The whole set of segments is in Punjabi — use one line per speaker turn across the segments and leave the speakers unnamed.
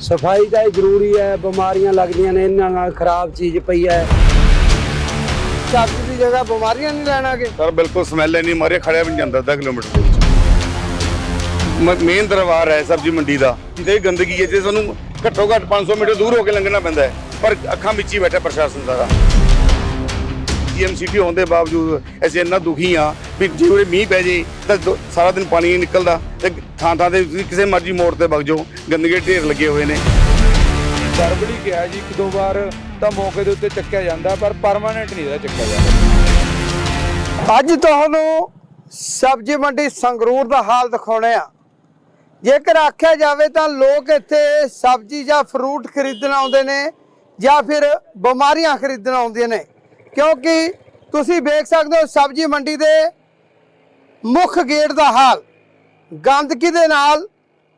ਸਫ਼ਾਈ ਤਾਂ ਇਹ ਜ਼ਰੂਰੀ ਹੈ ਬਿਮਾਰੀਆਂ ਲੱਗਦੀਆਂ ਨੇ ਇਹਨਾਂ ਨਾਲ ਖਰਾਬ ਚੀਜ਼ ਪਈ ਹੈ।
ਸਬਜ਼ੀ ਦੀ ਜਗ੍ਹਾ ਬਿਮਾਰੀਆਂ ਨਹੀਂ ਲੈਣਾਗੇ।
ਸਰ ਬਿਲਕੁਲ ਸਮੈਲ ਨਹੀਂ ਮਾਰੇ ਖੜਿਆ ਵੀ ਨਹੀਂ ਜਾਂਦਾ ਅੱਧਾ ਕਿਲੋਮੀਟਰ ਦੇ ਵਿੱਚ। ਮੇਨ ਦਰਬਾਰ ਹੈ ਸਬਜ਼ੀ ਮੰਡੀ ਦਾ। ਇਹ ਗੰਦਗੀ ਹੈ ਜੇ ਸਾਨੂੰ ਘੱਟੋ ਘੱਟ 500 ਮੀਟਰ ਦੂਰ ਹੋ ਕੇ ਲੰਘਣਾ ਪੈਂਦਾ ਹੈ ਪਰ ਅੱਖਾਂ ਵਿੱਚ ਹੀ ਬੈਠਾ ਪ੍ਰਸ਼ਾਸਨ ਸਾਰਾ। ਸੀਐਮਸੀਟੀ ਹੋਣ ਦੇ ਬਾਵਜੂਦ ਅਸੀਂ ਇੰਨਾ ਦੁਖੀ ਆ ਵੀ ਜੇ ਉਰੇ ਮੀਂਹ ਪੈ ਜੇ ਤਾਂ ਦੋ- ਸਾਰਾ ਦਿਨ ਪਾਣੀ ਨਹੀਂ ਨਿਕਲਦਾ ਤੇ ਥਾਂ ਥਾਂ ਤੇ ਤੁਸੀਂ ਕਿਸੇ ਮਰਜ਼ੀ ਮੋੜ ਤੇ ਵਗ ਜਾਓ। ਗੰਦਗੇ ਦੇ ਢੇਰ ਲੱਗੇ ਹੋਏ ਨੇ।
ਗੜਬੜੀ ਕਿਹਾ ਜੀ ਇੱਕ ਦੋ ਵਾਰ ਤਾਂ ਮੌਕੇ ਦੇ ਉੱਤੇ ਚੱਕਿਆ ਜਾਂਦਾ ਪਰ ਪਰਮਾਨੈਂਟ ਨਹੀਂ ਇਹਦਾ ਚੱਕਿਆ ਜਾਂਦਾ।
ਅੱਜ ਤੁਹਾਨੂੰ ਸਬਜ਼ੀ ਮੰਡੀ ਸੰਗਰੂਰ ਦਾ ਹਾਲ ਦਿਖਾਉਣੇ ਆ। ਜੇਕਰ ਆਖਿਆ ਜਾਵੇ ਤਾਂ ਲੋਕ ਇੱਥੇ ਸਬਜ਼ੀ ਜਾਂ ਫਰੂਟ ਖਰੀਦਣ ਆਉਂਦੇ ਨੇ ਜਾਂ ਫਿਰ ਬਿਮਾਰੀਆਂ ਖਰੀਦਣ ਆਉਂਦੀਆਂ ਨੇ। ਕਿਉਂਕਿ ਤੁਸੀਂ ਵੇਖ ਸਕਦੇ ਹੋ ਸਬਜ਼ੀ ਮੰਡੀ ਦੇ ਮੁੱਖ ਗੇਟ ਦਾ ਹਾਲ। ਗੰਦਗੀ ਦੇ ਨਾਲ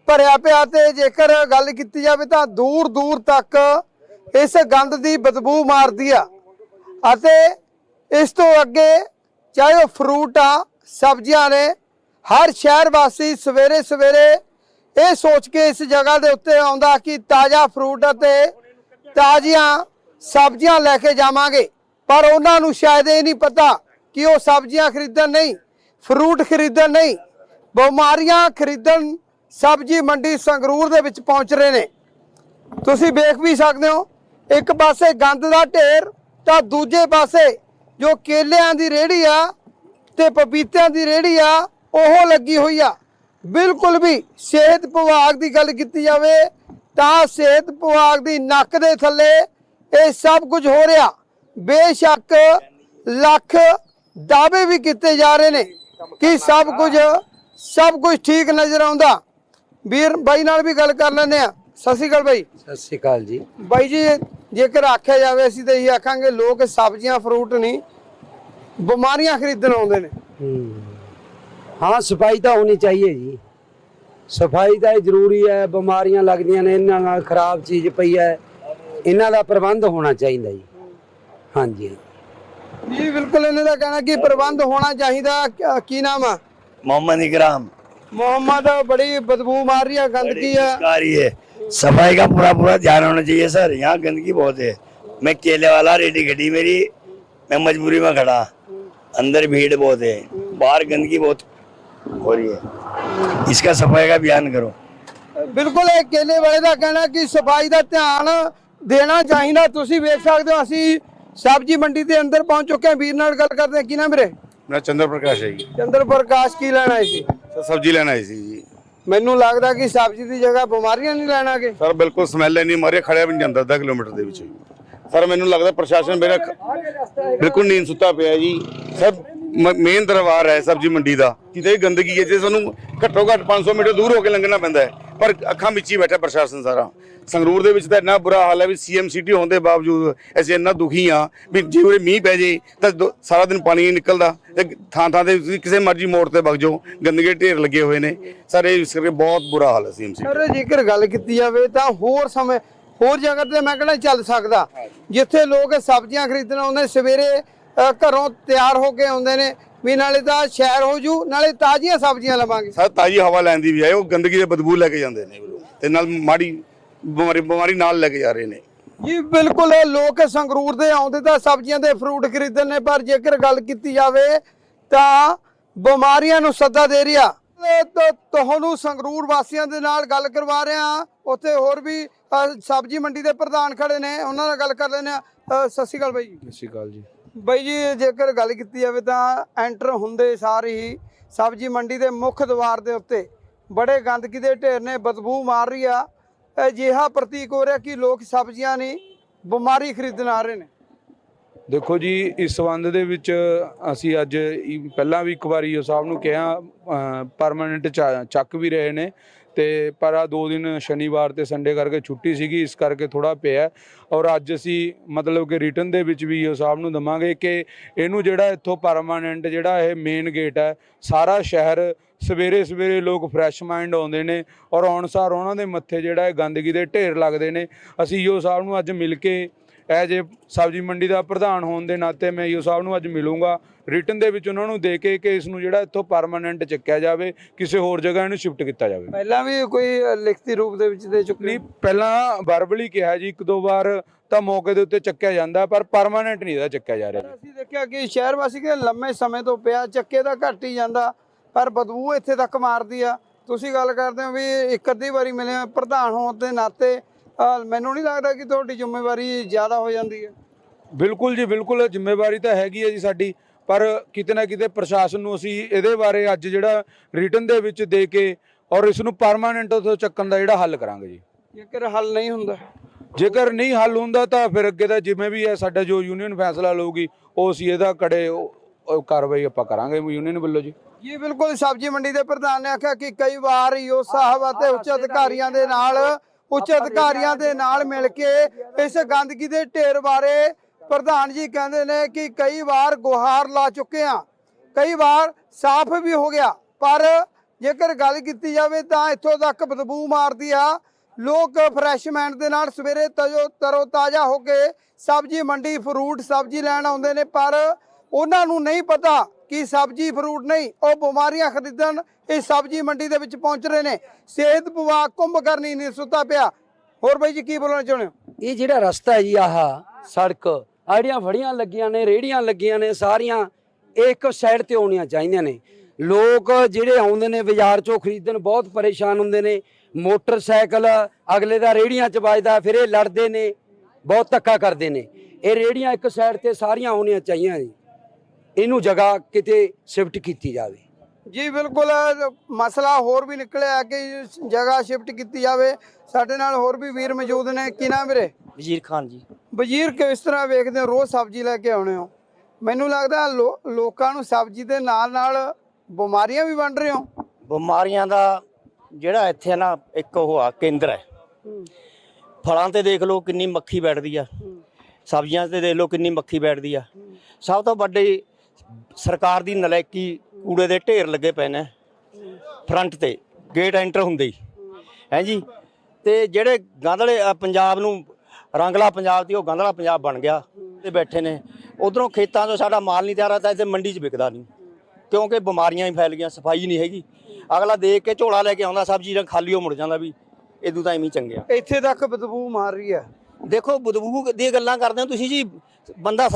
ਭਰਿਆ ਪਿਆ ਤੇ ਜੇਕਰ ਗੱਲ ਕੀਤੀ ਜਾਵੇ ਤਾਂ ਦੂਰ ਦੂਰ ਤੱਕ ਇਸ ਗੰਦ ਦੀ ਬਦਬੂ ਮਾਰਦੀ ਆ। ਅਤੇ ਇਸ ਤੋਂ ਅੱਗੇ ਚਾਹੇ ਉਹ ਫਰੂਟ ਆ, ਸਬਜ਼ੀਆਂ ਨੇ, ਹਰ ਸ਼ਹਿਰ ਵਾਸੀ ਸਵੇਰੇ ਸਵੇਰੇ ਇਹ ਸੋਚ ਕੇ ਇਸ ਜਗ੍ਹਾ ਦੇ ਉੱਤੇ ਆਉਂਦਾ ਕਿ ਤਾਜ਼ਾ ਫਰੂਟ ਅਤੇ ਤਾਜ਼ੀਆਂ ਸਬਜ਼ੀਆਂ ਲੈ ਕੇ ਜਾਵਾਂਗੇ। ਪਰ ਉਹਨਾਂ ਨੂੰ ਸ਼ਾਇਦ ਇਹ ਨਹੀਂ ਪਤਾ ਕਿ ਉਹ ਸਬਜ਼ੀਆਂ ਖਰੀਦਣ ਨਹੀਂ ਫਰੂਟ ਖਰੀਦਣ ਨਹੀਂ, ਬਿਮਾਰੀਆਂ ਖਰੀਦਣ ਸਬਜ਼ੀ ਮੰਡੀ ਸੰਗਰੂਰ ਦੇ ਵਿੱਚ ਪਹੁੰਚ ਰਹੇ ਨੇ। ਤੁਸੀਂ ਵੇਖ ਵੀ ਸਕਦੇ ਹੋ, ਇੱਕ ਪਾਸੇ ਗੰਦ ਦਾ ਢੇਰ ਤਾਂ ਦੂਜੇ ਪਾਸੇ ਜੋ ਕੇਲਿਆਂ ਦੀ ਰੇਹੜੀ ਆ ਤੇ ਪਪੀਤਿਆਂ ਦੀ ਰੇਹੜੀ ਆ, ਉਹ ਲੱਗੀ ਹੋਈ ਆ। ਬਿਲਕੁਲ ਵੀ ਸਿਹਤ ਵਿਭਾਗ ਦੀ ਗੱਲ ਕੀਤੀ ਜਾਵੇ ਤਾਂ ਸਿਹਤ ਵਿਭਾਗ ਦੀ ਨੱਕ ਦੇ ਥੱਲੇ ਇਹ ਸਭ ਕੁਝ ਹੋ ਰਿਹਾ। ਬੇਸ਼ੱਕ ਲੱਖ ਦਾਅਵੇ ਵੀ ਕੀਤੇ ਜਾ ਰਹੇ ਨੇ ਕਿ ਸਭ ਕੁਝ ਸਭ ਕੁਝ ਠੀਕ ਨਜ਼ਰ ਆਉਂਦਾ। ਵੀਰ ਬਾਈ ਨਾਲ ਵੀ ਗੱਲ ਕਰ ਲੈਂਦੇ ਆ ਸਤਿ ਸ਼੍ਰੀ ਅਕਾਲ ਬਾਈ।
ਸਤਿ ਸ਼੍ਰੀ ਅਕਾਲ ਜੀ।
ਬਾਈ ਜੀ ਜੇਕਰ ਆਖਿਆ ਜਾਵੇ ਅਸੀਂ ਤਾਂ ਇਹ ਆਖਾਂਗੇ ਲੋਕ ਸਬਜ਼ੀਆਂ ਫਰੂਟ ਨਹੀਂ ਬਿਮਾਰੀਆਂ ਖਰੀਦਣ ਆਉਂਦੇ ਨੇ।
ਹੂੰ। ਸਫ਼ਾਈ ਤਾਂ ਹੋਣੀ ਚਾਹੀਏ ਜੀ। ਸਫ਼ਾਈ ਤਾਂ ਜ਼ਰੂਰੀ ਹੈ ਬਿਮਾਰੀਆਂ ਲੱਗਦੀਆਂ ਨੇ ਇਹਨਾਂ ਨਾਲ ਖਰਾਬ ਚੀਜ਼ ਪਈ ਹੈ। ਇਹਨਾਂ ਦਾ ਪ੍ਰਬੰਧ ਹੋਣਾ ਚਾਹੀਦਾ ਜੀ। ਹਾਂਜੀ
ਜੀ ਬਿਲਕੁਲ ਇਹਨਾਂ ਦਾ ਕਹਿਣਾ ਕਿ ਪ੍ਰਬੰਧ ਹੋਣਾ ਚਾਹੀਦਾ ਕ- ਕੀ ਨਾਮ ਆ
मोहम्मद इकराम
ਮੁਹੰਮਦ ਬੜੀ ਬਦਬੂ ਮਾਰ ਰਹੀ ਆ ਗੰਦਗੀ ਆ
कारी है सफाई का पूरा पूरा ध्यान होना चाहिए सर यहाँ गंदगी बहुत है मैं केले वाला रेडी खड़ी मेरी मैं मजबूरी में खड़ा अंदर भीड़ बहुत है बाहर गंदगी बहुत हो रही है इसका सफाई का बयान करो
ਬਿਲਕੁਲ ਇਹ ਕੇਲੇ ਵਾਲੇ ਦਾ ਕਹਿਣਾ ਕਿ ਸਫਾਈ ਦਾ ਧਿਆਨ ਦੇਣਾ ਚਾਹੀਦਾ ਤੁਸੀਂ ਵੇਖ ਸਕਦੇ ਹੋ ਅਸੀਂ ਸਬਜ਼ੀ ਮੰਡੀ ਦੇ ਅੰਦਰ ਪਹੁੰਚ ਚੁੱਕੇ ਹਾਂ। ਵੀਰ ਨਾਲ ਗੱਲ ਕਰਦੇ ਹਾਂ। ਕੀ ਨਾਮ ਵੀਰੇ?
ਮੇਰਾ ਚੰਦਰ ਪ੍ਰਕਾਸ਼ ਹੈ ਜੀ।
ਚੰਦਰ ਪ੍ਰਕਾਸ਼ ਕੀ ਲੈਣਾ ਹੈ ਸੀ?
ਸਰ ਸਬਜ਼ੀ ਲੈਣ ਆਈ ਸੀ ਜੀ।
ਮੈਨੂੰ ਲੱਗਦਾ ਕਿ ਸਬਜ਼ੀ ਦੀ ਜਗ੍ਹਾ ਬਿਮਾਰੀਆਂ ਨਹੀਂ ਲੈਣਾਗੇ
ਸਰ ਬਿਲਕੁਲ ਸਮੈਲ ਨਹੀਂ ਮਾਰੇ ਖੜਿਆ ਵੀ ਨਹੀਂ ਜਾਂਦਾ ਅੱਧਾ ਕਿਲੋਮੀਟਰ ਦੇ ਵਿੱਚ। ਸਰ ਮੈਨੂੰ ਲੱਗਦਾ ਪ੍ਰਸ਼ਾਸਨ ਮੇਰਾ ਬਿਲਕੁਲ ਨੀਂਦ ਸੁੱਤਾ ਪਿਆ ਜੀ। ਸਰ ਮੇਨ ਦਰਬਾਰ ਹੈ ਸਬਜ਼ੀ ਮੰਡੀ ਦਾ। ਇਹ ਗੰਦਗੀ ਹੈ ਜੇ ਸਾਨੂੰ ਘੱਟੋ ਘੱਟ 500 ਮੀਟਰ ਦੂਰ ਹੋ ਕੇ ਲੰਘਣਾ ਪੈਂਦਾ ਹੈ। ਪਰ ਅੱਖਾਂ ਵਿੱਚ ਹੀ ਬੈਠਾ ਪ੍ਰਸ਼ਾਸਨ ਸਾਰਾ। ਸੰਗਰੂਰ ਦੇ ਵਿੱਚ ਤਾਂ ਇੰਨਾ ਬੁਰਾ ਹਾਲ ਹੈ ਵੀ ਸੀਐਮਸੀਟੀ ਹੋਣ ਦੇ ਬਾਵਜੂਦ ਅਸੀਂ ਇੰਨਾ ਦੁਖੀ ਆ ਵੀ ਜੇ ਉਰੇ ਮੀਂਹ ਪੈ ਜੇ ਤਾਂ ਦੋ- ਸਾਰਾ ਦਿਨ ਪਾਣੀ ਨਹੀਂ ਨਿਕਲਦਾ ਤੇ ਥਾਂ ਥਾਂ ਤੇ ਤੁਸੀਂ ਕਿਸੇ ਮਰਜ਼ੀ ਮੋੜ ਤੇ ਵਗ ਜਾਓ ਗੰਦਗੇ ਢੇਰ ਲੱਗੇ ਹੋਏ ਨੇ। ਸਰ ਇਹ ਇਸ ਕਰਕੇ ਬਹੁਤ ਬੁਰਾ ਹਾਲ ਹੈ ਸੀਐਮਸੀਟੀ
ਸਰ ਜੇਕਰ ਗੱਲ ਕੀਤੀ ਜਾਵੇ ਤਾਂ ਹੋਰ ਸਮੇਂ ਹੋਰ ਜਗ੍ਹਾ ਤੇ ਮੈਂ ਕਹਿੰਦਾ ਚੱਲ ਸਕਦਾ। ਜਿੱਥੇ ਲੋਕ ਸਬਜ਼ੀਆਂ ਖਰੀਦਣ ਆਉਂਦੇ ਨੇ ਸਵੇਰੇ ਅ, ਘਰੋਂ ਤਿਆਰ ਹੋ ਕੇ ਆਉਂਦੇ ਨੇ ਵੀ ਨਾਲੇ ਤਾਂ ਸ਼ਹਿਰ ਹੋ ਜੂ ਨਾਲੇ ਤਾਜ਼ੀਆਂ ਸਬਜ਼ੀਆਂ ਲਵਾਂਗੇ।
ਸਰ ਤਾਜੀ ਹਵਾ ਲੈਣ ਦੀ ਬਜਾਏ ਉਹ ਗੰਦਗੀ ਦੇ ਬਦਬੂ ਲੈ ਕੇ ਜਾਂਦੇ ਨੇ। ਤੇ ਨਾਲ ਮਾੜੀ ਬਿਮਾਰੀ ਬਿਮਾਰੀ ਨਾਲ ਲੈ ਕੇ ਜਾ ਰਹੇ ਨੇ।
ਜੀ ਬਿਲਕੁਲ ਲੋਕ ਸੰਗਰੂਰ ਦੇ ਆਉਂਦੇ ਤਾਂ ਸਬਜ਼ੀਆਂ ਤੇ ਫਰੂਟ ਖਰੀਦਣ ਨੇ ਪਰ ਜੇਕਰ ਗੱਲ ਕੀਤੀ ਜਾਵੇ ਤਾਂ ਬਿਮਾਰੀਆਂ ਨੂੰ ਸੱਦਾ ਦੇ ਰਿਹਾ। ਤੁਹਾਨੂੰ ਸੰਗਰੂਰ ਵਾਸੀਆਂ ਦੇ ਨਾਲ ਗੱਲ ਕਰਵਾ ਰਹੇ। ਉੱਥੇ ਹੋਰ ਵੀ ਸਬਜ਼ੀ ਮੰਡੀ ਦੇ ਪ੍ਰਧਾਨ ਖੜੇ ਨੇ ਉਹਨਾਂ ਨਾਲ ਗੱਲ ਕਰ ਲੈਂਦੇ ਆ ਸਤਿ ਸ਼੍ਰੀ ਅਕਾਲ ਬਾਈ ਜੀ।
ਸਤਿ ਸ਼੍ਰੀ ਅਕਾਲ ਜੀ।
ਬਾਈ ਜੀ, ਜੇਕਰ ਗੱਲ ਕੀਤੀ ਜਾਵੇ ਤਾਂ ਐਂਟਰ ਹੁੰਦੇ ਸਾਰ ਹੀ ਸਬਜ਼ੀ ਮੰਡੀ ਦੇ ਮੁੱਖ ਦੁਆਰ ਦੇ ਉੱਤੇ ਬੜੇ ਗੰਦਗੀ ਦੇ ਢੇਰ ਨੇ, ਬਦਬੂ ਮਾਰ ਰਹੀ ਆ। ਅਜਿਹਾ ਪ੍ਰਤੀਕ ਹੋ ਰਿਹਾ ਕਿ ਲੋਕ ਸਬਜ਼ੀਆਂ ਨਹੀਂ, ਬਿਮਾਰੀ ਖਰੀਦਣ ਆ ਰਹੇ ਨੇ।
ਦੇਖੋ ਜੀ, ਇਸ ਸੰਬੰਧ ਦੇ ਵਿੱਚ ਅਸੀਂ ਅੱਜ ਪਹਿਲਾਂ ਵੀ ਇੱਕ ਵਾਰੀ ਉਹ ਸਾਹਿਬ ਨੂੰ ਕਿਹਾ ਪਰਮਾਨੈਂਟ ਚੱਕ ਵੀ ਰਹੇ ਨੇ। ਤੇ ਪਰ ਆ ਦੋ ਦਿਨ ਸ਼ਨੀਵਾਰ ਤੇ ਸੰਡੇ ਕਰਕੇ ਛੁੱਟੀ ਸੀਗੀ, ਇਸ ਕਰਕੇ ਥੋੜਾ ਪਿਆ। ਔਰ ਅੱਜ ਅਸੀਂ ਮਤਲਬ ਕਿ ਰਿਟਰਨ ਦੇ ਵਿੱਚ ਵੀ ਉਹ ਸਾਹਿਬ ਨੂੰ ਦਵਾਂਗੇ ਕਿ ਇਹਨੂੰ ਜਿਹੜਾ ਇੱਥੋਂ ਪਰਮਾਨੈਂਟ ਜਿਹੜਾ ਇਹ ਮੇਨ ਗੇਟ ਹੈ, ਸਾਰਾ ਸ਼ਹਿਰ ਸਵੇਰੇ ਸਵੇਰੇ ਲੋਕ ਫਰੈਸ਼ ਮਾਈਂਡ ਆਉਂਦੇ ਨੇ ਔਰ ਆਉਣ ਸਾਰ ਉਹਨਾਂ ਦੇ ਮੱਥੇ ਜਿਹੜਾ ਹੈ ਗੰਦਗੀ ਦੇ ਢੇਰ ਲੱਗਦੇ ਨੇ। ਅਸੀਂ ਈਓ ਸਾਹਿਬ ਨੂੰ ਅੱਜ ਮਿਲ ਕੇ ਐਜ ਏ ਸਬਜ਼ੀ ਮੰਡੀ ਦਾ ਪ੍ਰਧਾਨ ਹੋਣ ਦੇ ਨਾਤੇ ਮੈਂ ਈਓ ਸਾਹਿਬ ਨੂੰ ਅੱਜ ਮਿਲੂੰਗਾ। ਰਿਟਨ ਦੇ ਵਿੱਚ ਉਹਨਾਂ ਨੂੰ ਦੇ ਕੇ ਕਿ ਇਸ ਨੂੰ ਜਿਹੜਾ ਇੱਥੋਂ ਪਰਮਾਨੈਂਟ ਚੱਕਿਆ ਜਾਵੇ ਕਿਸੇ ਹੋਰ ਜਗ੍ਹਾ ਇਹਨੂੰ ਸ਼ਿਫਟ ਕੀਤਾ ਜਾਵੇ।
ਪਹਿਲਾਂ ਵੀ ਕੋਈ ਲਿਖਤੀ ਰੂਪ ਦੇ ਵਿੱਚ ਦੇ ਚੁੱਕੇ
ਪਹਿਲਾਂ ਵਰਬਲੀ ਕਿਹਾ ਜੀ ਇੱਕ ਦੋ ਵਾਰ ਤਾਂ ਮੌਕੇ ਦੇ ਉੱਤੇ ਚੱਕਿਆ ਜਾਂਦਾ ਪਰ ਪਰਮਾਨੈਂਟ ਨਹੀਂ ਇਹਦਾ ਚੱਕਿਆ ਜਾ ਰਿਹਾ
ਅਸੀਂ ਦੇਖਿਆ ਕਿ ਸ਼ਹਿਰ ਵਾਸੀ ਕਿ ਲੰਮੇ ਸਮੇਂ ਤੋਂ ਪਿਆ ਚੱਕੇ ਦਾ ਘੱਟ ਹੀ ਜਾਂਦਾ ਪਰ ਬਦਬੂ ਇੱਥੇ ਤੱਕ ਮਾਰਦੀ ਆ। ਤੁਸੀਂ ਗੱਲ ਕਰਦੇ ਹੋ ਵੀ ਇੱਕ ਅੱਧੀ ਵਾਰੀ ਮਿਲੇ ਪ੍ਰਧਾਨ ਹੋਣ ਦੇ ਨਾਤੇ ਅ, ਮੈਨੂੰ ਨਹੀਂ ਲੱਗਦਾ ਕਿ ਤੁਹਾਡੀ ਜ਼ਿੰਮੇਵਾਰੀ ਜ਼ਿਆਦਾ ਹੋ ਜਾਂਦੀ ਹੈ।
ਬਿਲਕੁਲ ਜੀ ਬਿਲਕੁਲ ਜ਼ਿੰਮੇਵਾਰੀ ਤਾਂ ਹੈਗੀ ਹੈ ਜੀ ਸਾਡੀ ਪਰ ਕਿਤੇ ਨਾ ਕਿਤੇ ਪ੍ਰਸ਼ਾਸਨ ਨੂੰ ਅਸੀਂ ਇਹਦੇ ਬਾਰੇ ਅੱਜ ਜਿਹੜਾ ਰਿਟਨ ਦੇ ਵਿੱਚ ਦੇ ਕੇ ਔਰ ਇਸ ਨੂੰ ਪਰਮਾਨੈਂਟ ਉਥੋਂ ਚੱਕਣ ਦਾ ਜਿਹੜਾ ਹੱਲ ਕਰਾਂਗੇ ਜੀ।
ਜੇਕਰ ਹੱਲ ਨਹੀਂ ਹੁੰਦਾ।
ਜੇਕਰ ਨਹੀਂ ਹੱਲ ਹੁੰਦਾ ਤਾਂ ਫਿਰ ਅੱਗੇ ਦਾ ਜਿਵੇਂ ਵੀ ਹੈ ਸਾਡਾ ਜੋ ਯੂਨੀਅਨ ਫੈਸਲਾ ਲਊਗੀ ਉਹ ਅਸੀਂ ਇਹਦਾ ਕੜੇ ਉਹ- ਕਾਰਵਾਈ ਆਪਾਂ ਕਰਾਂਗੇ ਯੂਨੀਅਨ ਵੱਲੋਂ ਜੀ।
ਜੀ ਬਿਲਕੁਲ ਸਬਜ਼ੀ ਮੰਡੀ ਦੇ ਪ੍ਰਧਾਨ ਨੇ ਆਖਿਆ ਕਿ ਕਈ ਵਾਰ ਈਓ ਸਾਹਿਬ ਅਤੇ ਉੱਚ ਅਧਿਕਾਰੀਆਂ ਦੇ ਨਾਲ ਉੱਚ ਅਧਿਕਾਰੀਆਂ ਦੇ ਨਾਲ ਮਿਲ ਕੇ ਇਸ ਗੰਦਗੀ ਦੇ ਢੇਰ ਬਾਰੇ ਪ੍ਰਧਾਨ ਜੀ ਕਹਿੰਦੇ ਨੇ ਕਿ ਕਈ ਵਾਰ ਗੁਹਾਰ ਲਾ ਚੁੱਕੇ ਆ ਕਈ ਵਾਰ ਸਾਫ਼ ਵੀ ਹੋ ਗਿਆ। ਪਰ ਜੇਕਰ ਗੱਲ ਕੀਤੀ ਜਾਵੇ ਤਾਂ ਇੱਥੋਂ ਤੱਕ ਬਦਬੂ ਮਾਰਦੀ ਆ। ਲੋਕ ਫਰੈਸ਼ਮੈਂਟ ਦੇ ਨਾਲ ਸਵੇਰੇ ਤਜੋ ਤਰੋ ਤਾਜ਼ਾ ਹੋ ਕੇ ਸਬਜ਼ੀ ਮੰਡੀ ਫਰੂਟ ਸਬਜ਼ੀ ਲੈਣ ਆਉਂਦੇ ਨੇ ਪਰ ਉਹਨਾਂ ਨੂੰ ਨਹੀਂ ਪਤਾ ਕਿ ਸਬਜ਼ੀ, ਫਰੂਟ ਨਹੀਂ, ਉਹ ਬਿਮਾਰੀਆਂ ਖਰੀਦਣ, ਇਹ ਸਬਜ਼ੀ ਮੰਡੀ ਦੇ ਵਿੱਚ ਪਹੁੰਚ ਰਹੇ ਨੇ। ਸਿਹਤ ਵਿਭਾਗ ਕੁੰਭ ਕਰਨੀ ਨਹੀਂ ਸੁੱਤਾ ਪਿਆ। ਹੋਰ ਬਾਈ ਜੀ, ਕੀ ਬੋਲਣਾ ਚਾਹੁੰਦੇ ਹੋ?
ਇਹ ਜਿਹੜਾ ਰਸਤਾ ਹੈ ਜੀ, ਆਹ ਸੜਕ ਆੜੀਆਂ ਫੜੀਆਂ ਲੱਗੀਆਂ ਨੇ ਰੇੜੀਆਂ ਲੱਗੀਆਂ ਨੇ, ਸਾਰੀਆਂ ਇਹ ਇੱਕ ਸਾਈਡ ਤੇ ਆਉਣੀਆਂ ਚਾਹੀਦੀਆਂ ਨੇ। ਲੋਕ ਜਿਹੜੇ ਆਉਂਦੇ ਨੇ ਬਾਜ਼ਾਰ ਚੋਂ ਖਰੀਦਣ, ਬਹੁਤ ਪਰੇਸ਼ਾਨ ਹੁੰਦੇ ਨੇ। ਮੋਟਰਸਾਈਕਲ ਅਗਲੇ ਦਾ ਰੇੜੀਆਂ 'ਚ ਵੱਜਦਾ, ਫਿਰ ਇਹ ਲੜਦੇ ਨੇ, ਬਹੁਤ ਧੱਕਾ ਕਰਦੇ ਨੇ। ਇਹ ਰੇੜੀਆਂ ਇੱਕ ਸਾਈਡ ਤੇ ਸਾਰੀਆਂ ਹੋਣੀਆਂ ਚਾਹੀਦੀਆਂ ਜੀ। ਇਹਨੂੰ ਜਗ੍ਹਾ ਕਿਤੇ ਸ਼ਿਫਟ ਕੀਤੀ ਜਾਵੇ।
ਜੀ ਬਿਲਕੁਲ ਮਸਲਾ ਹੋਰ ਵੀ ਨਿਕਲਿਆ ਕਿ ਇਸ ਜਗ੍ਹਾ ਸ਼ਿਫਟ ਕੀਤੀ ਜਾਵੇ। ਸਾਡੇ ਨਾਲ ਹੋਰ ਵੀ ਵੀਰ ਮੌਜੂਦ ਨੇ। ਕੀ ਨਾਮ ਵੀਰੇ?
ਵਜ਼ੀਰ ਖਾਨ ਜੀ।
ਵਜ਼ੀਰ ਕਿਸ ਤਰ੍ਹਾਂ ਵੇਖਦੇ ਹੋ? ਰੋਜ਼ ਸਬਜ਼ੀ ਲੈ ਕੇ ਆਉਣੇ ਹੋ। ਮੈਨੂੰ ਲੱਗਦਾ ਲੋ- ਲੋਕਾਂ ਨੂੰ ਸਬਜ਼ੀ ਦੇ ਨਾਲ ਨਾਲ ਬਿਮਾਰੀਆਂ ਵੀ ਵੰਡ ਰਹੇ ਹੋ।
ਬਿਮਾਰੀਆਂ ਦਾ ਜਿਹੜਾ ਇੱਥੇ ਨਾ ਇੱਕ ਉਹ ਆ ਕੇਂਦਰ ਹੈ। ਫਲਾਂ ਤੇ ਦੇਖ ਲਓ ਕਿੰਨੀ ਮੱਖੀ ਬੈਠਦੀ ਆ। ਸਬਜ਼ੀਆਂ ਤੇ ਦੇਖ ਲਓ ਕਿੰਨੀ ਮੱਖੀ ਬੈਠਦੀ ਆ। ਸਭ ਤੋਂ ਵੱਡੀ ਸਰਕਾਰ ਦੀ ਨਲਾਇਕੀ ਕੂੜੇ ਦੇ ਢੇਰ ਲੱਗੇ ਪਏ ਨੇ। ਫਰੰਟ ਤੇ, ਗੇਟ ਐਂਟਰ ਹੁੰਦੇ ਹੀ। ਹੈ ਜੀ? ਤੇ ਜਿਹੜੇ ਗੰਧਲੇ ਪੰਜਾਬ ਨੂੰ ਰੰਗਲਾ ਪੰਜਾਬ ਦੀ ਉਹ ਗਾਂਧਲਾ ਪੰਜਾਬ ਬਣ ਗਿਆ। ਤੇ ਬੈਠੇ ਨੇ। ਉਧਰੋਂ ਖੇਤਾਂ ਤੋਂ ਸਾਡਾ ਮਾਲ ਨਹੀਂ ਤਿਆਰ ਹੁੰਦਾ ਇੱਥੇ ਮੰਡੀ 'ਚ ਵਿਕਦਾ ਨਹੀਂ। ਕਿਉਂਕਿ ਬਿਮਾਰੀਆਂ ਹੀ ਫੈਲ ਗਈਆਂ, ਸਫ਼ਾਈ ਨਹੀਂ ਹੈਗੀ। ਅਗਲਾ ਦੇਖ ਕੇ ਝੋਲਾ ਲੈ ਕੇ ਆਉਂਦਾ, ਸਬਜ਼ੀ ਜਾਂ ਖਾਲੀ ਉਹ ਮੁੜ ਜਾਂਦਾ ਵੀ ਇਦੋਂ ਤਾਂ ਐਵੇਂ ਹੀ ਚੰਗੇ
ਇੱਥੇ ਤੱਕ ਬਦਬੂ ਮਾਰ ਰਹੀ ਹੈ।
ਦੇਖੋ ਬਦਬੂ ਦੀਆਂ ਗੱਲਾਂ ਕਰਦੇ ਹੋ ਤੁਸੀਂ ਜੀ ਬੰਦਾ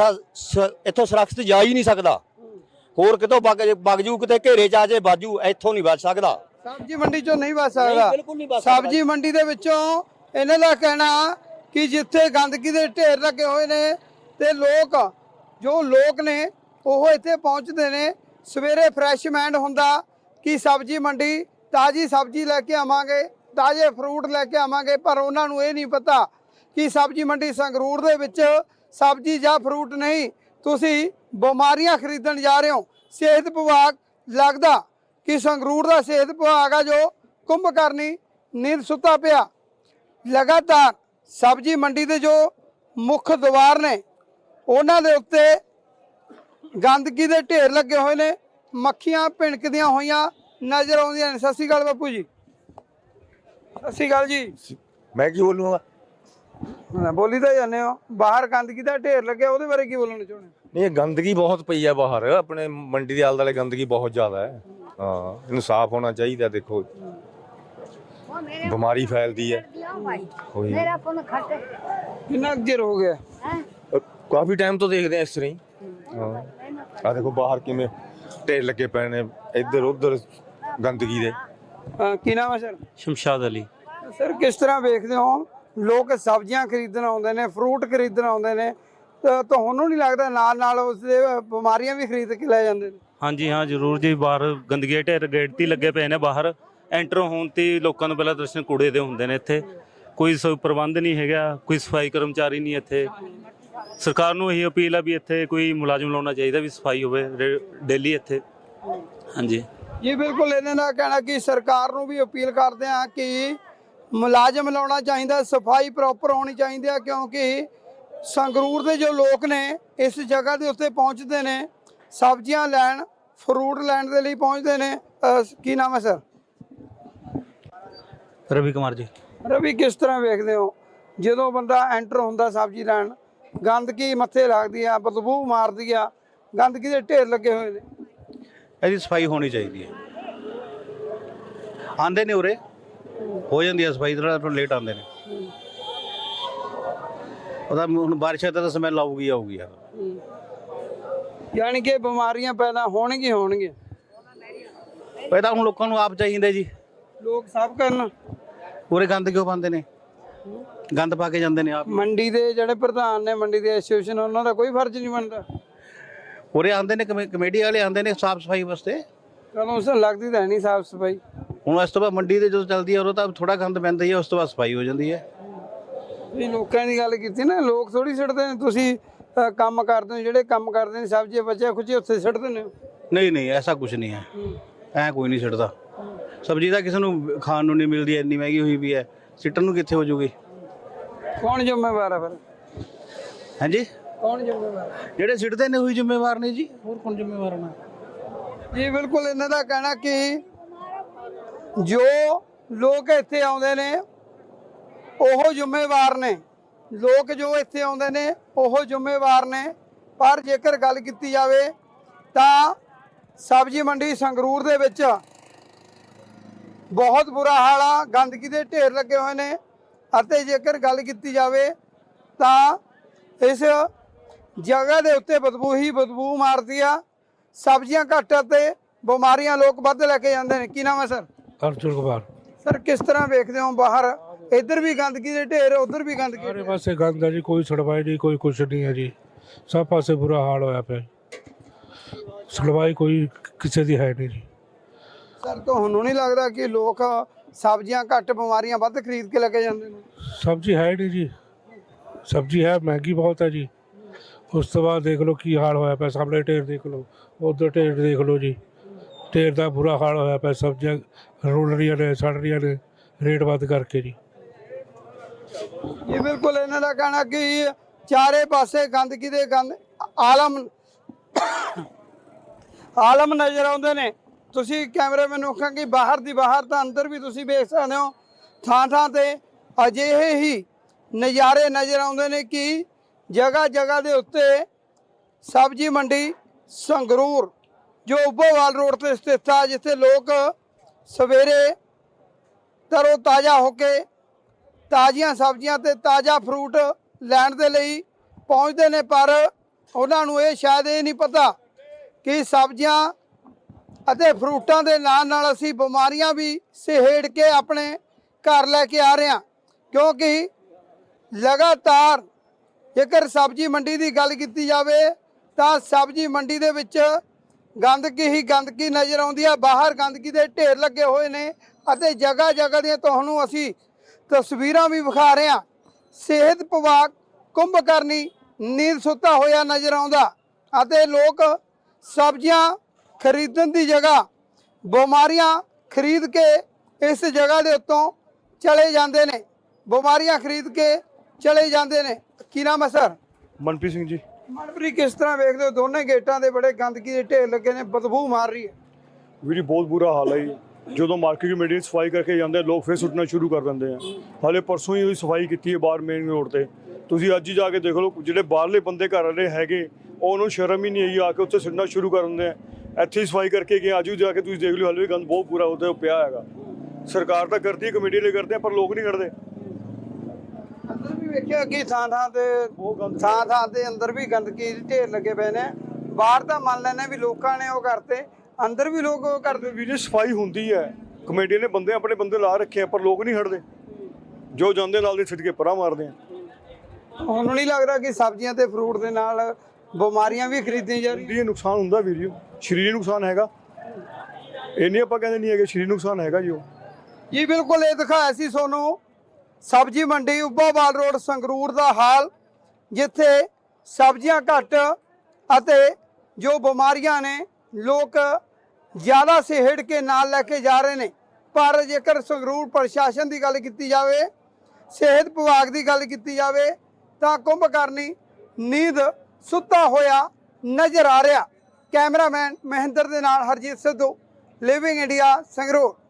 ਇੱਥੋਂ ਸੁਰੱਖਿਅਤ ਜਾ ਹੀ ਨਹੀਂ ਸਕਦਾ। ਹੋਰ ਕਿਤੋਂ ਵਗ ਜੂ ਕਿਤੇ ਘੇਰੇ ਚ ਆ ਜੇ ਬਾਜੂ ਇੱਥੋਂ ਨਹੀਂ ਬਚ ਸਕਦਾ।
ਸਬਜ਼ੀ ਮੰਡੀ ਚੋਂ ਨਹੀਂ ਬਚ ਸਕਦਾ। ਸਬਜ਼ੀ ਮੰਡੀ ਦੇ ਵਿੱਚੋਂ ਇਹਨਾਂ ਦਾ ਕਹਿਣਾ ਕਿ ਜਿੱਥੇ ਗੰਦਗੀ ਦੇ ਢੇਰ ਲੱਗੇ ਹੋਏ ਨੇ ਤੇ ਲੋਕ ਜੋ ਲੋਕ ਨੇ ਉਹ ਇੱਥੇ ਪਹੁੰਚਦੇ ਨੇ। ਸਵੇਰੇ ਫਰੈਸ਼ ਮਾਈਂਡ ਹੁੰਦਾ ਕਿ ਸਬਜ਼ੀ ਮੰਡੀ ਤਾਜ਼ੀ ਸਬਜ਼ੀ ਲੈ ਕੇ ਆਵਾਂਗੇ ਤਾਜ਼ੇ ਫਰੂਟ ਲੈ ਕੇ ਆਵਾਂਗੇ ਪਰ ਉਹਨਾਂ ਨੂੰ ਇਹ ਨਹੀਂ ਪਤਾ ਕਿ ਸਬਜ਼ੀ ਮੰਡੀ ਸੰਗਰੂਰ ਦੇ ਵਿੱਚ ਸਬਜ਼ੀ ਜਾਂ ਫਰੂਟ ਨਹੀਂ? ਤੁਸੀਂ ਬਿਮਾਰੀਆਂ ਖਰੀਦਣ ਜਾ ਰਹੇ ਹੋ। ਸਿਹਤ ਵਿਭਾਗ ਲੱਗਦਾ ਕਿ ਸੰਗਰੂਰ ਦਾ ਸਿਹਤ ਵਿਭਾਗ ਆ ਜੋ ਕੁੰਭ ਕਰਨੀ ਨੀਂਦ ਸੁੱਤਾ ਪਿਆ। ਲਗਾਤਾਰ ਸਬਜ਼ੀ ਮੰਡੀ ਦੇ ਜੋ ਮੁੱਖ ਦੁਆਰ ਨੇ ਉਹਨਾਂ ਦੇ ਉੱਤੇ ਗੰਦਗੀ ਦੇ ਢੇਰ ਲੱਗੇ ਹੋਏ ਨੇ। ਮੱਖੀਆਂ ਭਿਣਕਦੀਆਂ ਹੋਈਆਂ ਨਜ਼ਰ ਆਉਂਦੀਆਂ ਨੇ। ਸਤਿ ਸ਼੍ਰੀ ਅਕਾਲ ਬਾਪੂ ਜੀ। ਸਤਿ ਸ਼੍ਰੀ ਅਕਾਲ ਜੀ।
ਮੈਂ ਕੀ ਬੋਲੂੰਗਾ?
ਹਾਂ, ਬੋਲੀ ਤਾਂ ਜਾਂਦੇ ਹੋ। ਬਾਹਰ ਗੰਦਗੀ ਦਾ ਢੇਰ ਲੱਗਿਆ ਉਹਦੇ ਬਾਰੇ ਕੀ ਬੋਲਣਾ ਚਾਹੁੰਦੇ
ਨਹੀਂ ਇਹ ਗੰਦਗੀ ਬਹੁਤ ਪਈ ਹੈ ਬਾਹਰ। ਆਪਣੇ ਮੰਡੀ ਦੇ ਆਲੇ ਗੰਦਗੀ ਬਹੁਤ ਜ਼ਿਆਦਾ ਹੈ। ਹਾਂ ਇਹਨੂੰ ਸਾਫ਼ ਹੋਣਾ ਚਾਹੀਦਾ ਦੇਖੋ। ਬਿਮਾਰੀ ਫੈਲਦੀ ਹੈ।
ਮੇਰਾ ਫੋਨ ਖੱਟ
ਕਿੰਨਾ ਚਿਰ ਹੋ ਗਿਆ?
ਅ, ਕਾਫੀ ਟਾਈਮ ਤੋਂ ਦੇਖਦੇ ਆ ਇਸ ਤਰ੍ਹਾਂ ਹਾਂ। ਆ ਦੇਖੋ ਬਾਹਰ ਕਿਵੇਂ ਢੇਰ ਲੱਗੇ ਪਏ ਨੇ ਇੱਧਰ ਉੱਧਰ ਗੰਦਗੀ ਦੇ।
ਕੀ ਨਾਮ ਹੈ ਸਰ?
ਸ਼ਮਸ਼ਾਦ ਅਲੀ।
ਸਰ ਕਿਸ ਤਰ੍ਹਾਂ ਵੇਖਦੇ ਹੋ ਲੋਕ ਸਬਜ਼ੀਆਂ ਖਰੀਦਣ ਆਉਂਦੇ ਨੇ ਫਰੂਟ ਖਰੀਦਣ ਆਉਂਦੇ ਨੇ ਤਾਂ ਤੁਹਾਨੂੰ ਨਹੀਂ ਲੱਗਦਾ ਨਾਲ ਨਾਲ ਉਸ ਦੇ ਬਿਮਾਰੀਆਂ ਵੀ ਖਰੀਦ ਕੇ ਲੈ ਜਾਂਦੇ ਨੇ?
ਹਾਂਜੀ ਹਾਂ ਜ਼ਰੂਰ ਜੀ ਬਾਹਰ ਗੰਦਗੀ ਢੇਰ ਗੇਟ ਤੇ ਹੀ ਲੱਗੇ ਪਏ ਨੇ ਬਾਹਰ। ਐਂਟਰ ਹੋਣ ਤੇ ਲੋਕਾਂ ਨੂੰ ਪਹਿਲਾਂ ਦਰਸ਼ਨ ਕੂੜੇ ਦੇ ਹੁੰਦੇ ਨੇ ਇੱਥੇ। ਕੋਈ ਸ ਪ੍ਰਬੰਧ ਨਹੀਂ ਹੈਗਾ ਕੋਈ ਸਫ਼ਾਈ ਕਰਮਚਾਰੀ ਨਹੀਂ ਇੱਥੇ। ਸਰਕਾਰ ਨੂੰ ਇਹੀ ਅਪੀਲ ਆ ਵੀ ਇੱਥੇ ਕੋਈ ਮੁਲਾਜ਼ਮ ਲਾਉਣਾ ਚਾਹੀਦਾ ਵੀ ਸਫ਼ਾਈ ਹੋਵੇ ਡੇਲੀ ਇੱਥੇ। ਹਾਂਜੀ।
ਜੀ ਬਿਲਕੁਲ ਇਹਨਾਂ ਦਾ ਕਹਿਣਾ ਕਿ ਸਰਕਾਰ ਨੂੰ ਵੀ ਅਪੀਲ ਕਰਦੇ ਆ ਕਿ ਮੁਲਾਜ਼ਮ ਲਾਉਣਾ ਚਾਹੀਦਾ ਸਫ਼ਾਈ ਪ੍ਰੋਪਰ ਹੋਣੀ ਚਾਹੀਦੀ ਆ ਕਿਉਂਕਿ ਸੰਗਰੂਰ ਦੇ ਜੋ ਲੋਕ ਨੇ ਇਸ ਜਗ੍ਹਾ ਦੇ ਉੱਤੇ ਪਹੁੰਚਦੇ ਨੇ ਸਬਜ਼ੀਆਂ ਲੈਣ ਫਰੂਟ ਲੈਣ ਦੇ ਲਈ ਪਹੁੰਚਦੇ ਨੇ ਕੀ ਨਾਮ ਹੈ ਸਰ
ਰਵੀ ਕੁਮਾਰ ਜੀ।
ਰਵੀ ਕਿਸ ਤਰ੍ਹਾਂ ਵੇਖਦੇ ਹੋ? ਜਦੋਂ ਬੰਦਾ ਐਂਟਰ ਹੁੰਦਾ ਸਬਜ਼ੀ ਲੈਣ ਗੰਦਗੀ ਮੱਥੇ ਲੱਗਦੀ ਆ ਬਦਬੂ ਮਾਰਦੀ ਆ ਗੰਦਗੀ ਦੇ ਢੇਰ ਲੱਗੇ ਹੋਏ ਨੇ?
ਇਹਦੀ ਸਫ਼ਾਈ ਹੋਣੀ ਚਾਹੀਦੀ ਹੈ। ਆਂਦੇ ਨੇ ਉਰੇ? ਹੋ ਜਾਂਦੀ ਹੈ ਸਫ਼ਾਈ ਥੋੜਾ ਥੋੜਾ ਲੇਟ ਆਉਂਦੇ ਨੇ। ਉਹਦਾ ਹੁਣ ਬਾਰਿਸ਼ ਦਾ ਤਾਂ ਸਮੈਲ ਆਊਗੀ ਆਊਗੀ ਯਾਰ।
ਯਾਨੀ ਕਿ ਬਿਮਾਰੀਆਂ ਪੈਦਾ ਹੋਣਗੀਆਂ ਹੋਣਗੀਆਂ।
ਇਹ ਤਾਂ ਹੁਣ ਲੋਕਾਂ ਨੂੰ ਆਪ ਚਾਹੀਦਾ ਜੀ।
ਲੋਕ ਸਭ ਕਰਨ।
ਉਰੇ ਗੰਦ ਕਿਉਂ ਪਾਉਂਦੇ ਨੇ? ਗੰਦ ਪਾ ਕੇ ਜਾਂਦੇ ਨੇ ਆਪ।
ਮੰਡੀ ਦੇ ਜਿਹੜੇ ਪ੍ਰਧਾਨ ਨੇ ਮੰਡੀ ਦੇ ਐਸੋਸੀਏਸ਼ਨ ਉਹਨਾਂ ਦਾ ਕੋਈ ਫਰਜ਼ ਨਹੀਂ ਬਣਦਾ।
ਉਰੇ ਆਉਂਦੇ ਨੇ ਕਮੇ- ਕਮੇਟੀ ਵਾਲੇ ਆਉਂਦੇ ਨੇ ਸਾਫ਼ ਸਫ਼ਾਈ ਵਾਸਤੇ।
ਕਦੋਂ ਉਸ ਲੱਗਦੀ ਤਾਂ ਨਹੀਂ ਸਾਫ਼ ਸਫ਼ਾਈ।
ਹੁਣ ਇਸ ਤੋਂ ਬਾਅਦ ਮੰਡੀ ਦੇ ਜਦੋਂ ਚੱਲਦੀ ਹੈ ਉਦੋਂ ਤਾਂ ਥੋੜਾ ਗੰਦ ਪੈਂਦਾ ਹੀ ਹੈ ਉਸ ਤੋਂ ਬਾਅਦ ਸਫ਼ਾਈ ਹੋ ਜਾਂਦੀ ਹੈ
ਇਹ ਲੋਕਾਂ ਦੀ ਗੱਲ ਕੀਤੀ ਨਾ ਲੋਕ ਥੋੜੀ ਸਿੱਟਦੇ ਨੇ ਤੁਸੀਂ ਅ, ਕੰਮ ਕਰਦੇ ਹੋ ਜਿਹੜੇ ਕੰਮ ਕਰਦੇ ਨੇ ਸਬਜ਼ੀ ਬਚਿਆ ਖੁਚੀ ਉੱਥੇ ਸਿੱਟਦੇ ਨੇ।
ਨਹੀਂ ਨਹੀਂ ਐਸਾ ਕੁਝ ਨਹੀਂ ਹੈ। ਐ ਕੋਈ ਨਹੀਂ ਛੱਡਦਾ ਸਬਜ਼ੀ ਤਾਂ ਕਿਸੇ ਨੂੰ ਖਾਣ ਨੂੰ ਨਹੀਂ ਮਿਲਦੀ ਇੰਨੀ ਮਹਿੰਗੀ ਹੋਈ ਵੀ ਹੈ। ਸਿੱਟਣ ਨੂੰ ਕਿੱਥੇ ਹੋ ਜੂਗੀ?
ਕੌਣ ਜ਼ਿੰਮੇਵਾਰ ਹੈ ਫਿਰ?
ਹਾਂਜੀ?
ਕੌਣ ਜ਼ਿੰਮੇਵਾਰ?
ਜਿਹੜੇ ਸਿੱਟਦੇ ਨੇ ਉਹੀ ਜ਼ਿੰਮੇਵਾਰ ਨੇ ਜੀ। ਹੋਰ ਕੌਣ ਜ਼ਿੰਮੇਵਾਰ ਨੇ
ਜੀ ਬਿਲਕੁਲ ਇਹਨਾਂ ਦਾ ਕਹਿਣਾ ਕਿ ਜੋ ਲੋਕ ਇੱਥੇ ਆਉਂਦੇ ਨੇ, ਉਹ ਜ਼ਿੰਮੇਵਾਰ ਨੇ। ਲੋਕ ਜੋ ਇੱਥੇ ਆਉਂਦੇ ਨੇ, ਉਹ ਜ਼ਿੰਮੇਵਾਰ ਨੇ। ਪਰ ਜੇਕਰ ਗੱਲ ਕੀਤੀ ਜਾਵੇ ਤਾਂ ਸਬਜ਼ੀ ਮੰਡੀ ਸੰਗਰੂਰ ਦੇ ਵਿੱਚ ਬਹੁਤ ਬੁਰਾ ਹਾਲ ਆ, ਗੰਦਗੀ ਦੇ ਢੇਰ ਲੱਗੇ ਹੋਏ ਨੇ। ਅਤੇ ਜੇਕਰ ਗੱਲ ਕੀਤੀ ਜਾਵੇ ਤਾਂ ਇਸ ਜਗ੍ਹਾ ਦੇ ਉੱਤੇ ਬਦਬੂ ਹੀ ਬਦਬੂ ਮਾਰਦੀ ਆ। ਸਬਜ਼ੀਆਂ ਘੱਟ ਅਤੇ ਬਿਮਾਰੀਆਂ ਲੋਕ ਵੱਧ ਲੈ ਕੇ ਜਾਂਦੇ ਨੇ। ਕੀ ਨਾਮ ਹੈ, ਸਰ?
ਅਰਜੁਨ ਕੁਮਾਰ
ਸਰ ਕਿਸ ਤਰ੍ਹਾਂ ਵੇਖਦੇ ਹੋ ਬਾਹਰ? ਇੱਧਰ ਵੀ ਗੰਦਗੀ ਦੇ ਢੇਰ ਉੱਧਰ ਵੀ ਗੰਦਗੀ
ਸਾਰੇ। ਪਾਸੇ ਗੰਦ ਹੈ ਜੀ ਕੋਈ ਸੜਵਾਈ ਨਹੀਂ ਕੋਈ ਕੁਛ ਨਹੀਂ ਹੈ ਜੀ। ਸਭ ਪਾਸੇ ਬੁਰਾ ਹਾਲ ਹੋਇਆ ਪਿਆ ਸੜਵਾਈ ਕੋਈ ਕਿਸੇ ਦੀ ਹੈ ਨਹੀਂ ਜੀ।
ਸਰ ਤੁਹਾਨੂੰ ਨਹੀਂ ਲੱਗਦਾ ਕਿ ਲੋਕ ਸਬਜ਼ੀਆਂ ਘੱਟ ਬਿਮਾਰੀਆਂ ਵੱਧ ਖਰੀਦ ਕੇ ਲੈ ਕੇ ਜਾਂਦੇ ਨੇ?
ਸਬਜ਼ੀ ਹੈ ਨਹੀਂ ਜੀ। ਸਬਜ਼ੀ ਹੈ ਮਹਿੰਗੀ ਬਹੁਤ ਹੈ ਜੀ। ਉਸ ਤੋਂ ਬਾਅਦ ਦੇਖ ਲਓ ਕੀ ਹਾਲ ਹੋਇਆ ਪਿਆ ਸਾਹਮਣੇ ਢੇਰ ਦੇਖ ਲਓ ਉਧਰ ਢੇਰ ਦੇਖ ਲਓ ਜੀ। ਢੇਰ ਦਾ ਬੁਰਾ ਹਾਲ ਹੋਇਆ ਪਿਆ, ਸਬਜ਼ੀਆਂ ਰੁਲ ਰਹੀਆਂ ਨੇ, ਸੜ ਰਹੀਆਂ ਨੇ, ਰੇਟ ਵੱਧ ਕਰਕੇ ਜੀ।
ਇਹ ਬਿਲਕੁਲ ਇਹਨਾਂ ਦਾ ਕਹਿਣਾ ਕਿ ਚਾਰੇ ਪਾਸੇ ਗੰਦਗੀ ਦੇ ਗੰਦ, ਆਲਮ ਆਲਮ ਨਜ਼ਰ ਆਉਂਦੇ ਨੇ। ਤੁਸੀਂ ਕੈਮਰਾਮੈਨ ਨੂੰ ਕਹਾਂ ਕਿ ਬਾਹਰ ਦੀ ਬਾਹਰ ਤਾਂ ਅੰਦਰ ਵੀ ਤੁਸੀਂ ਵੇਖ ਸਕਦੇ ਹੋ। ਥਾਂ ਥਾਂ ਤੇ ਅਜਿਹੇ ਹੀ ਨਜ਼ਾਰੇ ਨਜ਼ਰ ਆਉਂਦੇ ਨੇ ਕਿ ਜਗ੍ਹਾ ਜਗ੍ਹਾ ਦੇ ਉੱਤੇ ਸਬਜ਼ੀ ਮੰਡੀ ਸੰਗਰੂਰ ਜੋ ਉੱਭੋਵਾਲ ਰੋਡ ਤੇ ਸਥਿਤ ਆ, ਜਿੱਥੇ ਲੋਕ ਸਵੇਰੇ ਤਰੋ ਤਾਜ਼ਾ ਹੋ ਕੇ ਤਾਜ਼ੀਆਂ ਸਬਜ਼ੀਆਂ ਤੇ ਤਾਜ਼ਾ ਫਰੂਟ ਲੈਣ ਦੇ ਲਈ ਪਹੁੰਚਦੇ ਨੇ, ਪਰ ਉਹਨਾਂ ਨੂੰ ਇਹ ਸ਼ਾਇਦ ਇਹ ਨਹੀਂ ਪਤਾ ਕਿ ਸਬਜ਼ੀਆਂ ਅਤੇ ਫਰੂਟਾਂ ਦੇ ਨਾਲ ਨਾਲ ਅਸੀਂ ਬਿਮਾਰੀਆਂ ਵੀ ਸਹੇੜ ਕੇ ਆਪਣੇ ਘਰ ਲੈ ਕੇ ਆ ਰਹੇ ਹਾਂ। ਕਿਉਂਕਿ ਲਗਾਤਾਰ ਜੇਕਰ ਸਬਜ਼ੀ ਮੰਡੀ ਦੀ ਗੱਲ ਕੀਤੀ ਜਾਵੇ, ਤਾਂ ਸਬਜ਼ੀ ਮੰਡੀ ਦੇ ਵਿੱਚ ਗੰਦਗੀ ਹੀ ਗੰਦਗੀ ਨਜ਼ਰ ਆਉਂਦੀ ਹੈ ਬਾਹਰ ਗੰਦਗੀ ਦੇ ਢੇਰ ਲੱਗੇ ਹੋਏ ਨੇ ਅਤੇ ਜਗ੍ਹਾ ਜਗ੍ਹਾ ਦੀਆਂ ਤੁਹਾਨੂੰ ਅਸੀਂ ਤਸਵੀਰਾਂ ਵੀ ਵਿਖਾ ਰਹੇ ਹਾਂ। ਸਿਹਤ ਵਿਭਾਗ ਕੁੰਭ ਕਰਨੀ ਨੀਂਦ ਸੁੱਤਾ ਹੋਇਆ ਨਜ਼ਰ ਆਉਂਦਾ ਅਤੇ ਲੋਕ ਸਬਜ਼ੀਆਂ ਖਰੀਦਣ ਦੀ ਜਗ੍ਹਾ, ਬਿਮਾਰੀਆਂ ਖਰੀਦ ਕੇ ਇਸ ਜਗ੍ਹਾ ਦੇ ਉੱਤੋਂ ਚਲੇ ਜਾਂਦੇ ਨੇ। ਬਿਮਾਰੀਆਂ ਖਰੀਦ ਕੇ ਚਲੇ ਜਾਂਦੇ ਨੇ। ਕੀ ਨਾਮ ਹੈ ਸਰ?
ਮਨਪ੍ਰੀਤ ਸਿੰਘ ਜੀ।
ਮਨਪ੍ਰੀਤ ਕਿਸ ਤਰ੍ਹਾਂ ਵੇਖਦੇ ਹੋ? ਦੋਨੇ ਗੇਟਾਂ ਦੇ ਬੜੇ ਗੰਦਗੀ ਦੇ ਢੇਰ ਲੱਗੇ ਨੇ, ਬਦਬੂ ਮਾਰ ਰਹੀ ਹੈ।
ਵੀਰ ਬਹੁਤ ਬੁਰਾ ਹਾਲ ਹੈ ਜੀ। ਜਦੋਂ ਮਾਰਕੀਟ ਕਮੇਟੀ ਸਫ਼ਾਈ ਕਰਕੇ ਜਾਂਦੇ ਲੋਕ ਫੇਰ ਸੁੱਟਣਾ ਸ਼ੁਰੂ ਕਰ ਦਿੰਦੇ ਆ। ਹਾਲੇ ਪਰਸੋਂ ਹੀ ਸਫ਼ਾਈ ਕੀਤੀ ਹੈ ਬਾਹਰ ਮੇਨ ਰੋਡ ਤੇ। ਤੁਸੀਂ ਅੱਜ ਹੀ ਜਾ ਕੇ ਦੇਖ ਲਓ, ਜਿਹੜੇ ਬਾਹਰਲੇ ਬੰਦੇ ਘਰ ਵਾਲੇ ਹੈਗੇ ਉਹਨੂੰ ਸ਼ਰਮ ਹੀ ਨਹੀਂ ਆਈ, ਆ ਕੇ ਉੱਥੇ ਸੁੱਟਣਾ ਸ਼ੁਰੂ ਕਰ ਦਿੰਦੇ ਆ। ਇੱਥੇ ਹੀ ਸਫ਼ਾਈ ਕਰਕੇ ਗਏ, ਅੱਜ ਵੀ ਜਾ ਕੇ ਤੁਸੀਂ ਦੇਖ ਲਓ, ਹਾਲੇ ਵੀ ਗੰਦ ਬਹੁਤ ਬੁਰਾ ਉੱਥੇ ਪਿਆ ਹੈਗਾ। ਸਰਕਾਰ ਤਾਂ ਕਰਦੀ ਕਮੇਟੀ ਲਈ ਕਰਦੇ ਪਰ ਲੋਕ ਨਹੀਂ ਕਰਦੇ
ਵੇਖਿਆ ਕਿ ਥਾਂ ਥਾਂ ਤੇ ਥਾਂ ਥਾਂ ਤੇ ਅੰਦਰ ਵੀ ਗੰਦਗੀ ਦੇ ਢੇਰ ਲੱਗੇ ਪਏ ਨੇ। ਬਾਹਰ ਤਾਂ ਮੰਨ ਲੈਣੇ ਵੀ ਲੋਕਾਂ ਨੇ ਉਹ ਕਰਤੇ। ਅੰਦਰ ਵੀ ਲੋਕ ਉਹ ਕਰਦੇ।
ਵੀਰ ਜੀ ਸਫ਼ਾਈ ਹੁੰਦੀ ਹੈ। ਕਮੇਟੀ ਨੇ ਬੰਦੇ ਆਪਣੇ ਬੰਦੇ ਲਾ ਰੱਖੇ ਆ ਪਰ ਲੋਕ ਨਹੀਂ ਹਟਦੇ। ਜੋ ਜਾਂਦੇ ਨਾਲ ਦੇ ਛਿੱਟ ਕੇ ਪਰਾਂ ਮਾਰਦੇ ਆ।
ਹੁਣ ਨਹੀਂ ਲੱਗਦਾ ਕਿ ਸਬਜ਼ੀਆਂ ਤੇ ਫਰੂਟ ਦੇ ਨਾਲ ਬਿਮਾਰੀਆਂ ਵੀ ਖਰੀਦੀਆਂ ਜਾ ਰਹੀਆਂ।
ਨੁਕਸਾਨ ਹੁੰਦਾ ਵੀਰ ਜੀ। ਸਰੀਰ ਨੂੰ ਨੁਕਸਾਨ ਹੈਗਾ। ਇਹ ਨਹੀਂ ਆਪਾਂ ਕਹਿੰਦੇ ਨਹੀਂ ਹੈਗੇ ਸਰੀਰ ਨੁਕਸਾਨ ਹੈਗਾ ਜੀ ਉਹ।
ਜੀ ਬਿਲਕੁਲ ਇਹ ਦਿਖਾਇਆ ਸੀ ਤੁਹਾਨੂੰ ਸਬਜ਼ੀ ਮੰਡੀ ਉੱਭਾਵਾਲ ਰੋਡ ਸੰਗਰੂਰ ਦਾ ਹਾਲ, ਜਿੱਥੇ ਸਬਜ਼ੀਆਂ ਘੱਟ ਅਤੇ ਜੋ ਬਿਮਾਰੀਆਂ ਨੇ, ਲੋਕ ਜ਼ਿਆਦਾ ਸਹਿੜ ਕੇ ਨਾਲ ਲੈ ਕੇ ਜਾ ਰਹੇ ਨੇ। ਪਰ ਜੇਕਰ ਸੰਗਰੂਰ ਪ੍ਰਸ਼ਾਸਨ ਦੀ ਗੱਲ ਕੀਤੀ ਜਾਵੇ, ਸਿਹਤ ਵਿਭਾਗ ਦੀ ਗੱਲ ਕੀਤੀ ਜਾਵੇ, ਤਾਂ ਕੁੰਭ ਕਰਨੀ ਨੀਂਦ ਸੁੱਤਾ ਹੋਇਆ ਨਜ਼ਰ ਆ ਰਿਹਾ। ਕੈਮਰਾਮੈਨ ਮਹਿੰਦਰ ਦੇ ਨਾਲ ਹਰਜੀਤ ਸਿੱਧੂ ਲਿਵਿੰਗ ਇੰਡੀਆ ਸੰਗਰੂਰ।